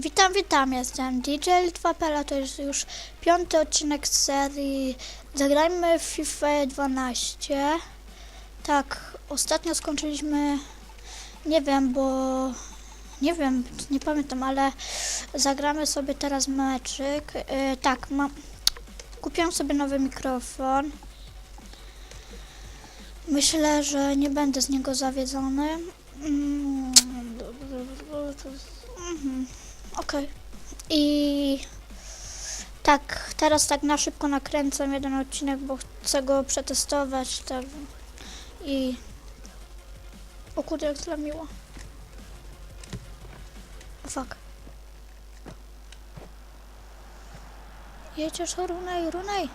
Witam, witam, jestem DJ 2 to jest już piąty odcinek z serii Zagrajmy w FIFA 12. Tak, ostatnio skończyliśmy, nie wiem, bo nie wiem, nie pamiętam, ale zagramy sobie teraz meczyk. Yy, tak, mam, kupiłam sobie nowy mikrofon. Myślę, że nie będę z niego zawiedzony. Mm, Mhm. Okej. I tak, teraz tak na szybko nakręcam jeden odcinek, bo chcę go przetestować. Tak. I. O kurde, jak zlamiło. Fuck. Jedziesz, Runej, Runej.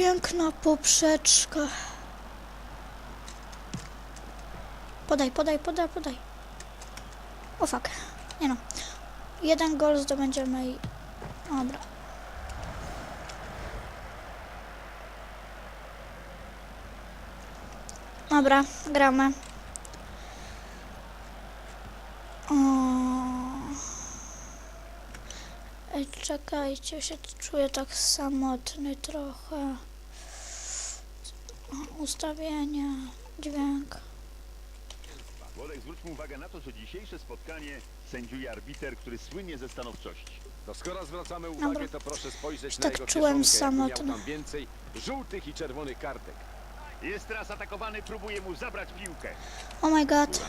Piękna poprzeczka. Podaj, podaj, podaj, podaj. O fuck. Nie no. Jeden gol zdobędziemy i... Dobra. Dobra, gramy. O... Ej, czekajcie, się czuję tak samotny trochę. Ustawienia, dźwięk. Włodek, zwróćmy uwagę na to, że dzisiejsze spotkanie sędziuje arbiter, który słynie ze stanowczości. To skoro zwracamy uwagę, Dobra. to proszę spojrzeć Już na tak jego czułem samotny. miał tam więcej żółtych i czerwonych kartek. Jest teraz atakowany, próbuje mu zabrać piłkę. Oh my god.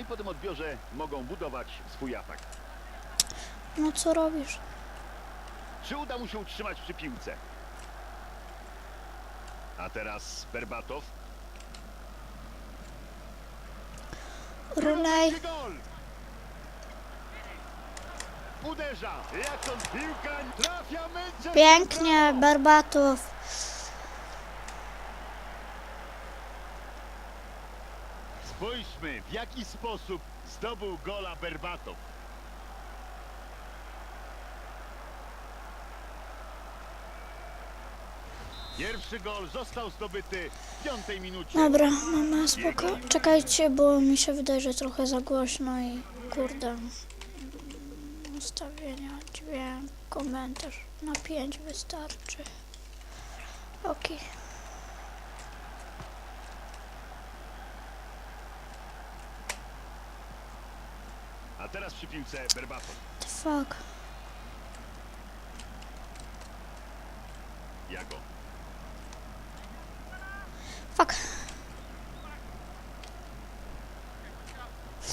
I po tym odbiorze mogą budować swój atak. No co robisz? Czy uda mu się utrzymać przy piłce? A teraz Berbatow. Runej. Uderza! Pięknie, Barbatów. Spójrzmy, w jaki sposób zdobył gola Berbatow. Pierwszy gol został zdobyty w piątej minucie. Dobra, mamy spoko. Czekajcie, bo mi się wydaje, że trochę za głośno i kurde. Ustawienia, dźwięk, komentarz na 5 wystarczy. Okej. A teraz przy piłce Berbatow. The fuck. Jago. Fuck.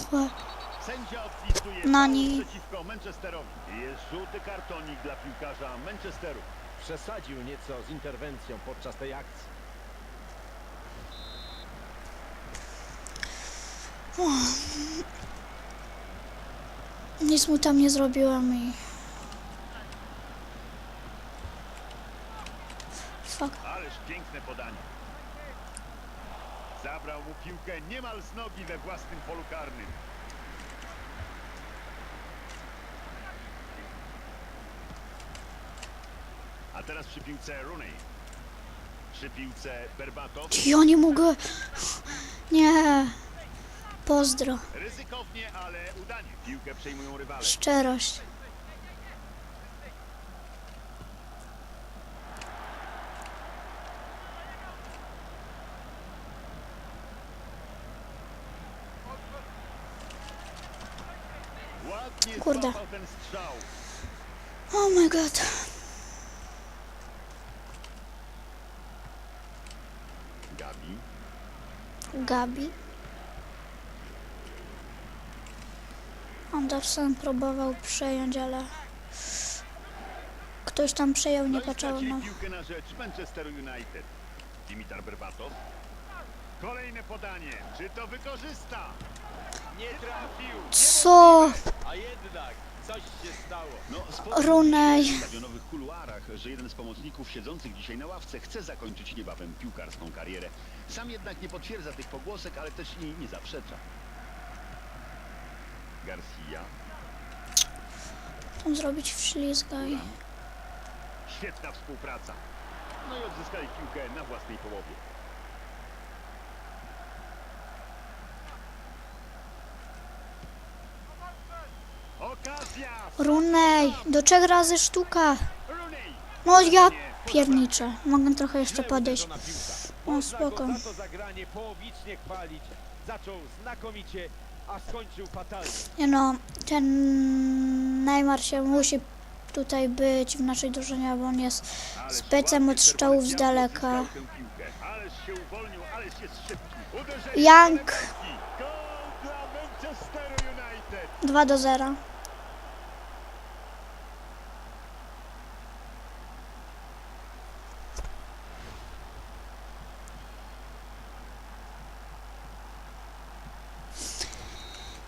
Chłe. Sędzia odpisuje Nani. przeciwko Manchesterowi. Jest żółty kartonik dla piłkarza Manchesteru. Przesadził nieco z interwencją podczas tej akcji. Nic mu tam nie zrobiłam i... Fuck. Ależ piękne podanie. Zabrał mu piłkę niemal z nogi we własnym polu karnym. A teraz przy piłce Rooney. Przy piłce Berbatow. Ja nie mogę. Nie. Pozdro. Ryzykownie, ale udanie. Piłkę przejmują rywale. Szczerość. Kurde. Oh my god. Gabi. Gabi. Anderson próbował przejąć, ale ktoś tam przejął, nie stracili na... piłkę na rzecz Manchesteru United. Dimitar Berbatow. Kolejne podanie. Czy to wykorzysta? Nie trafił. Co? A jednak coś się stało. No, Runej. w stadionowych kuluarach, że jeden z pomocników siedzących dzisiaj na ławce chce zakończyć niebawem piłkarską karierę. Sam jednak nie potwierdza tych pogłosek, ale też i nie zaprzecza. Garcia. Tam zrobić wślizgaj. Świetna współpraca. No i odzyskali piłkę na własnej połowie. Runej, do trzech razy sztuka. No ja pierniczę. Mogę trochę jeszcze podejść. No, spoko. za to zagranie połowicznie chwalić. Zaczął znakomicie a skończył Nie no, ten Neymar się musi tutaj być w naszej drużynie, bo on jest specem od strzałów z daleka. Young 2 do 0.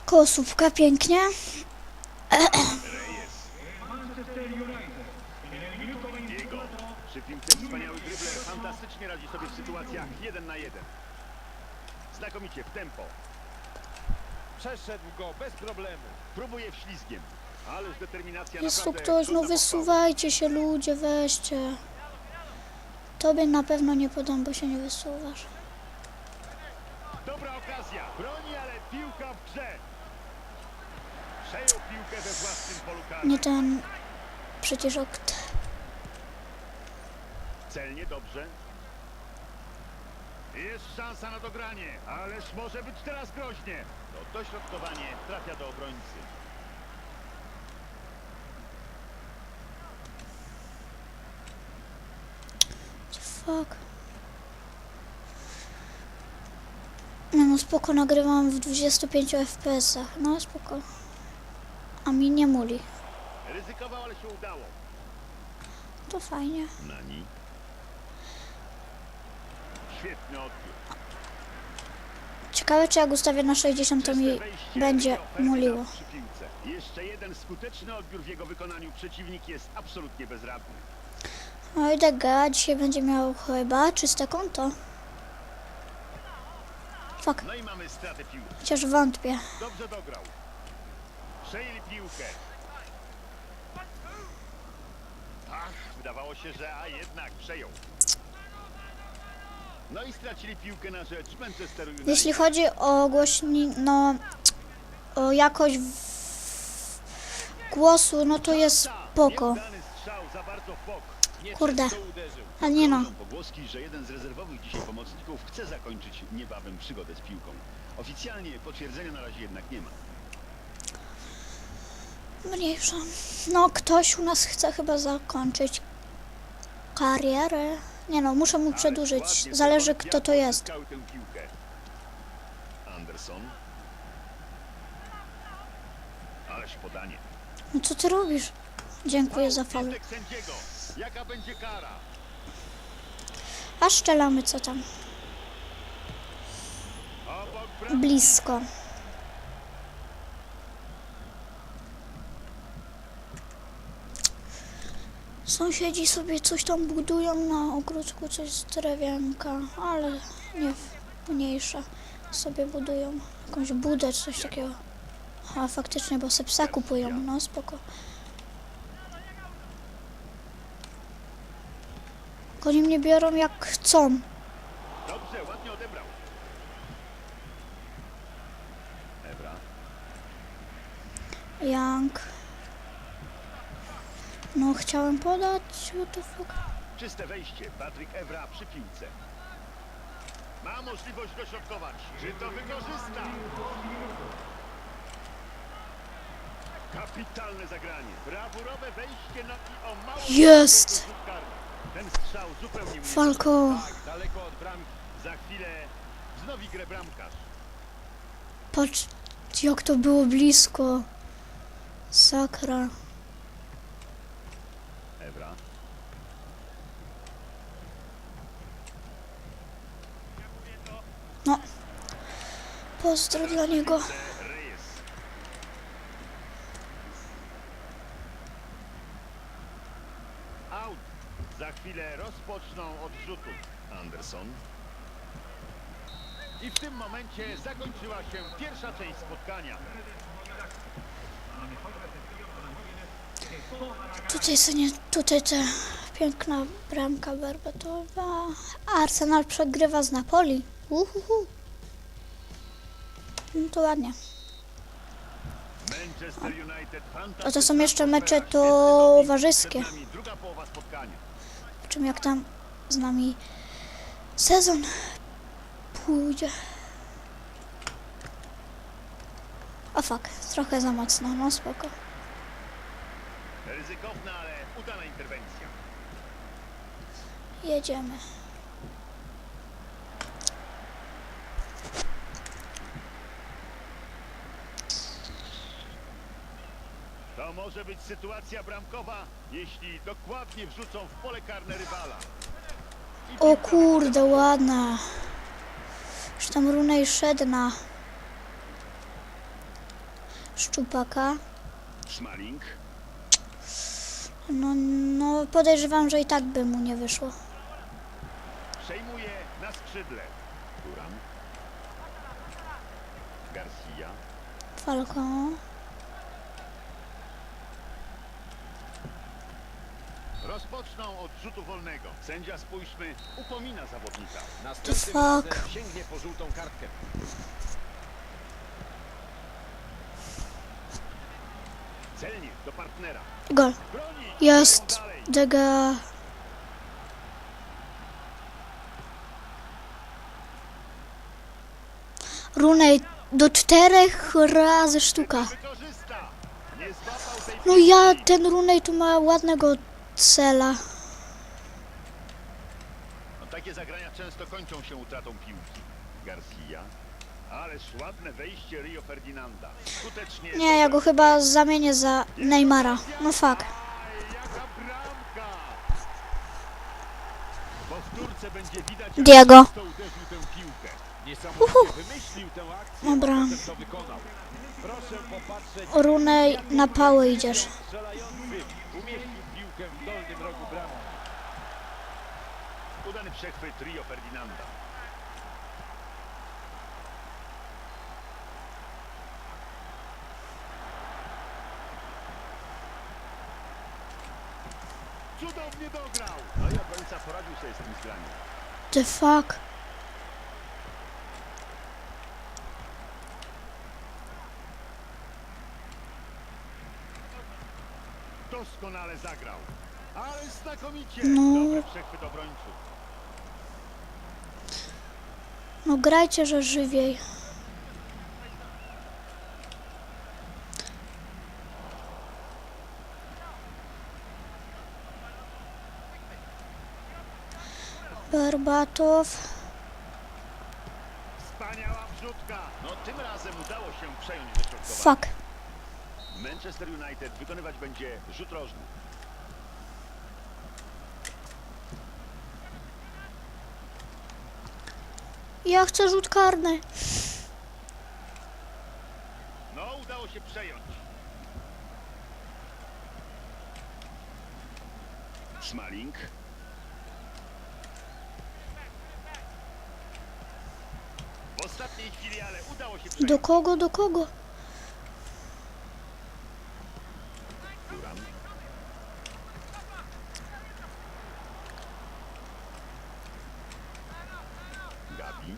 Kosówka pięknie. Przy piłce wspaniały dribler. Fantastycznie radzi sobie w sytuacjach 1 na 1. Znakomicie, w tempo. Przeszedł go bez problemu. Próbuje wślizgiem. Ależ determinacja Jest tu naprawdę ktoś, no wysuwajcie się ludzie, weźcie. Tobie na pewno nie podam, bo się nie wysuwasz. Dobra okazja. Broni, ale piłka w grze. Przejął piłkę we własnym polu karnym. Nie ten... Przecież okt... Celnie, dobrze. Jest szansa na dogranie, ależ może być teraz groźnie. To dośrodkowanie trafia do obrońcy. Fuck. Nie no spoko, nagrywam w 25 fps-ach. No spoko. A mi nie muli. Ryzykował, ale się udało. To fajnie. Nani. Świetny odbiór. Ciekawe czy jak ustawię na 60 to mi będzie muliło. Jeszcze jeden skuteczny odbiór w jego wykonaniu. Przeciwnik jest absolutnie bezradny. Oj Dega, dzisiaj będzie miał chyba czyste konto. Fuck, No i mamy stratę piłki. chociaż wątpię. Dobrze dograł. Przejęli piłkę. Ach, wydawało się, że a jednak przejął. No i stracili piłkę na rzecz Manchesteru United. Jeśli chodzi o głośni... no... o jakość w... głosu, no to jest spoko. Kurde. Ale nie no. Pogłoski, że jeden z rezerwowych dzisiaj pomocników chce zakończyć niebawem przygodę z piłką. Oficjalnie potwierdzenia na razie jednak nie ma. Mniejsza. No, ktoś u nas chce chyba zakończyć karierę. Nie no, muszę mu przedłużyć. Zależy kto to jest. Anderson. Ależ podanie. No co ty robisz? Dziękuję za faul. A szczelamy co tam. Blisko. Sąsiedzi sobie coś tam budują na ogródku, coś z drewienka, ale nie mniejsze. Sobie budują jakąś budę czy coś takiego. A faktycznie, bo se psa kupują, no spoko. Oni mnie biorą jak chcą. Dobrze, ładnie odebrał. Ebra. Young. No, chciałem podać. What the fuck? Czyste wejście. Patryk Evra przy piłce. Ma możliwość dośrodkować. Czy to wykorzysta? Kapitalne zagranie. Brawurowe wejście na i o mało... Jest! Ten strzał zupełnie Falco. Tak, daleko od bramki. Za chwilę wznowi grę bramkarz. Patrz, jak to było blisko. Sakra. Pozdro dla niego. Za chwilę rozpoczną od rzutu. Anderson. I w tym momencie zakończyła się pierwsza część spotkania. Tutaj co nie, tutaj ta piękna bramka Berbatowa. Arsenal przegrywa z Napoli. Uhuhu. No to ładnie. A to są jeszcze mecze towarzyskie. Czym jak tam z nami sezon pójdzie. O fuck, trochę za mocno, no spoko. Ryzykowna, ale udana interwencja. Jedziemy. To może być sytuacja bramkowa, jeśli dokładnie wrzucą w pole karne rywala. O kurde, ładna. Już tam runej szedł na szczupaka. Smalling. No, no podejrzewam, że i tak by mu nie wyszło. Przejmuje na skrzydle. Turan. Garcia. Falcon. Rozpoczną od rzutu wolnego. Sędzia, spójrzmy, upomina zawodnika. Następnym fuck? razem sięgnie po żółtą kartkę. Celnie do partnera. Gol. Broni. Jest. Dalej. Dega. Runej do czterech razy sztuka. Wykorzysta. Nie złapał tej No ja, ten Runej tu ma ładnego cela. No, takie zagrania często kończą się utratą piłki. Garcia. Ależ ładne wejście Rio Ferdinanda. Skutecznie. Nie, ja go chyba zamienię za Neymara. No fuck. Powtórce będzie widać, jak Diego. to uderzył tę piłkę. Niesamowicie wymyślił tę akcję, Dobra. a potem to wykonał. Proszę popatrzeć, Runej na pałę idziesz. strzelający umieścił piłkę w dolnym rogu bramki. Udany przechwyt Rio Ferdinanda. Cudownie dograł! No i obrońca poradził sobie z tym zgraniem. The fuck. Doskonale zagrał. Ale znakomicie! No. Dobry przechwyt obrońców. No grajcie, że żywiej. Berbatow. Wspaniała wrzutka! No tym razem udało się przejąć. Fuck. Manchester United wykonywać będzie rzut rożny. Ja chcę rzut karny. No, udało się przejąć. Smalling. W ostatniej chwili, ale udało się przejąć. Do kogo, do kogo? Duran. Gabi.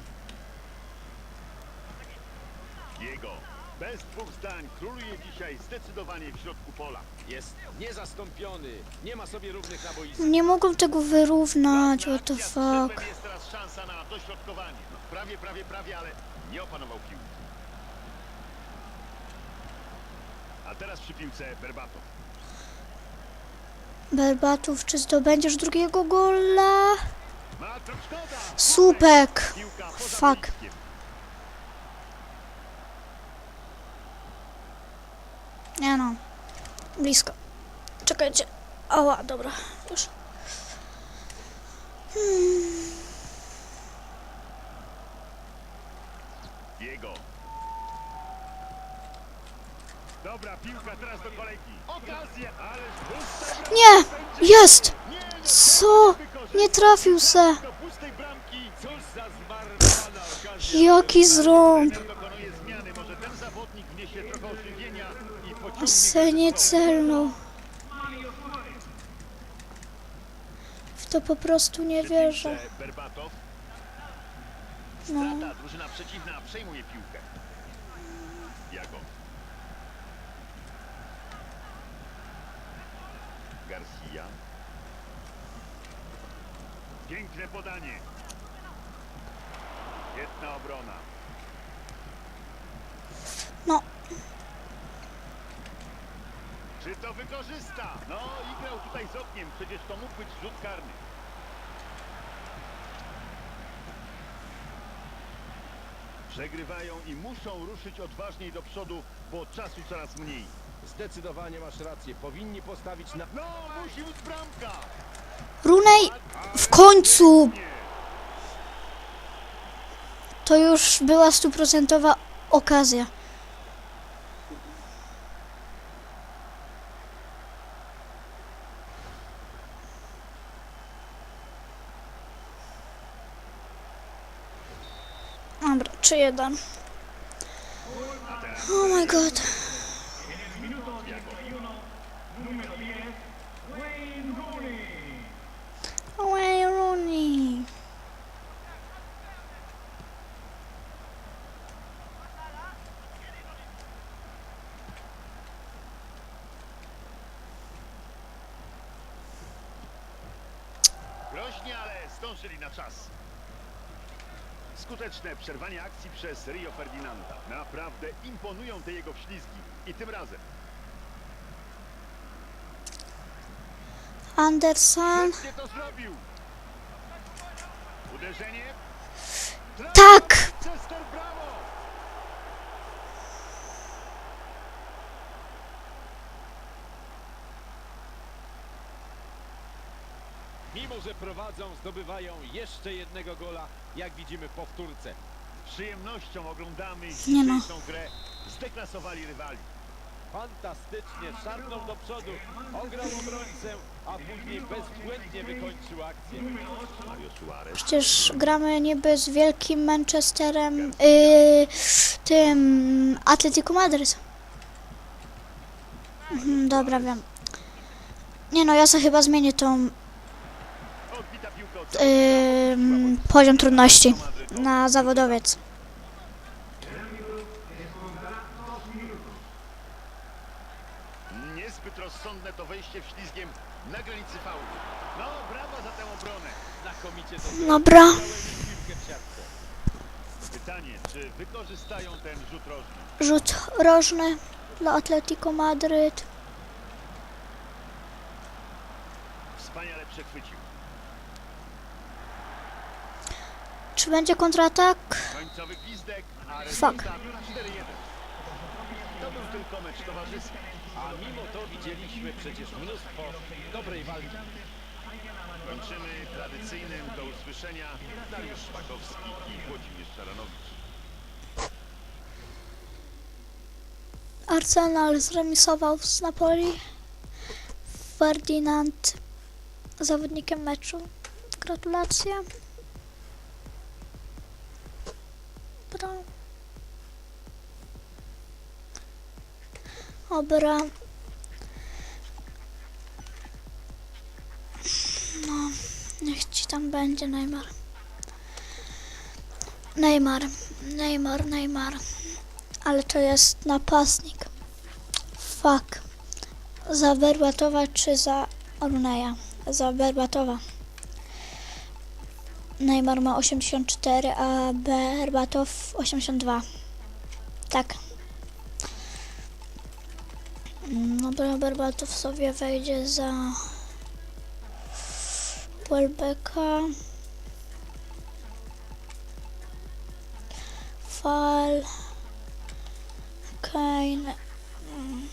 Jego. Bez dwóch zdań króluje dzisiaj zdecydowanie w środku pola. Jest niezastąpiony, nie ma sobie równych na boisku. Nie mogą tego wyrównać, what the fuck. Jest teraz szansa na dośrodkowanie. No, prawie, prawie, prawie, ale nie opanował piłki. A teraz przy piłce Berbato. Berbatów, czy zdobędziesz drugiego gola? Ma to szkoda. Słupek. Piłka poza Fuck. boiskiem. Nie no. Blisko. Czekajcie. Ała, dobra. Już. Jego. Dobra, piłka teraz do kolegi. Okazja, bramka. Nie! Jest! Co? Nie trafił se. okazja. Jaki zrąb. Trener dokonuje zmiany, może Może ten zawodnik wniesie trochę ożywienia i pociągnie Se nie celnął. W to po prostu nie wierzę. No. Drużyna przeciwna przejmuje piłkę. Jago. Garcia. Piękne podanie. Świetna obrona. No, Czy to wykorzysta? No i grał tutaj z ogniem. Przecież to mógł być rzut karny. Przegrywają i muszą ruszyć odważniej do przodu, bo czasu coraz mniej. Zdecydowanie masz rację. Powinni postawić na... No, musi być bramka! Runej w końcu! To już była stuprocentowa okazja. Czy jeden. Oh my god. Wayne Rooney. Groźnie, ale zdążyli na czas. Skuteczne przerwanie akcji przez Rio Ferdinanda. Naprawdę imponują te jego wślizgi. I tym razem. Anderson. Świetnie to zrobił. Uderzenie. Tak! Chester, brawo! Mimo, że prowadzą, zdobywają jeszcze jednego gola, jak widzimy po wtórce. Z przyjemnością oglądamy Nie no. dzisiejszą grę. Zdeklasowali rywali. Fantastycznie, szarpnął do przodu, ograł obrońcę, a później bezbłędnie wykończył akcję. Mario Suarez. Przecież gramy niby z wielkim Manchesterem, yy, tym Atletico Madryt. Mhm, dobra, wiem. Nie no, ja sobie chyba zmienię tą Yy, poziom trudności na zawodowiec. Niezbyt rozsądne to wejście w ślizgiem na granicy faulu. No, brawo za tę obronę. Znakomicie to Dobra. zrobił. piłkę w siatce. Pytanie, czy wykorzystają ten rzut rożny? Rzut rożny dla Atletico Madryt. Wspaniale przechwycił. Czy będzie kontratak? Fuck. rezultat 4-1. To był tylko mecz towarzyski. A mimo to widzieliśmy przecież mnóstwo dobrej walki. Kończymy tradycyjnym do usłyszenia Dariusz Szpakowski i Włodzimierz Szaranowicz. Arsenal zremisował z Napoli. Ferdinand zawodnikiem meczu. Gratulacje. Bra. Obra. No, niech ci tam będzie Neymar. Neymar, Neymar, Neymar. Ale to jest napastnik. Fuck. Za Berbatowa czy za Oruneja? Za Berbatowa. Neymar ma 84, a Berbatow 82. Tak. No bo Berbatow sobie wejdzie za Welbecka. Fal. Kane. Mm.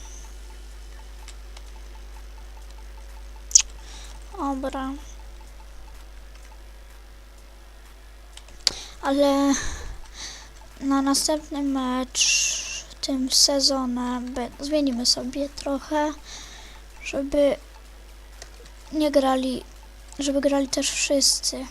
Ale na następny mecz tym sezonem zmienimy sobie trochę, żeby nie grali, żeby grali też wszyscy.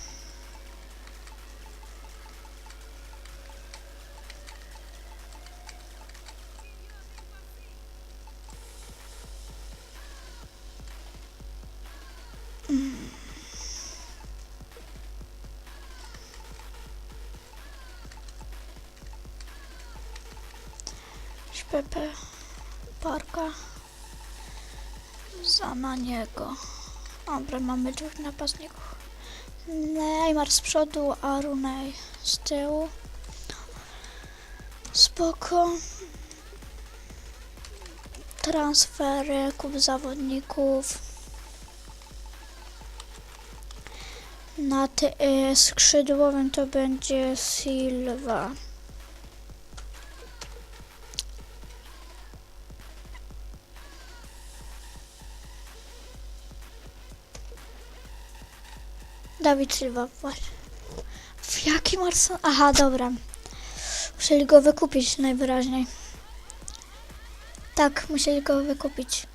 Za na niego. Dobra, mamy dwóch napastników. Neymar z przodu, a Rooney z tyłu. Spoko. Transfery, kup zawodników. Na y, skrzydłowym to będzie Silva. Dawid Silva, właśnie. W jakim Arsenal? Aha, dobra. Musieli go wykupić najwyraźniej. Tak, musieli go wykupić.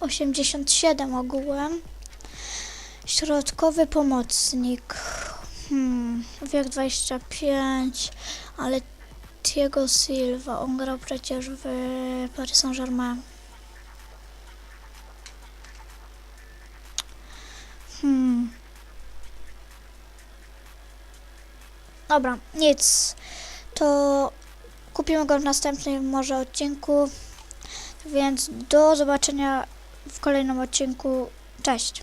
87 ogółem. Środkowy pomocnik. Hmm, wiek 25, ale Diego Silva, on grał przecież w Paris Saint-Germain. Hmm. Dobra, nic. To kupimy go w następnym może odcinku. Więc do zobaczenia w kolejnym odcinku. Cześć.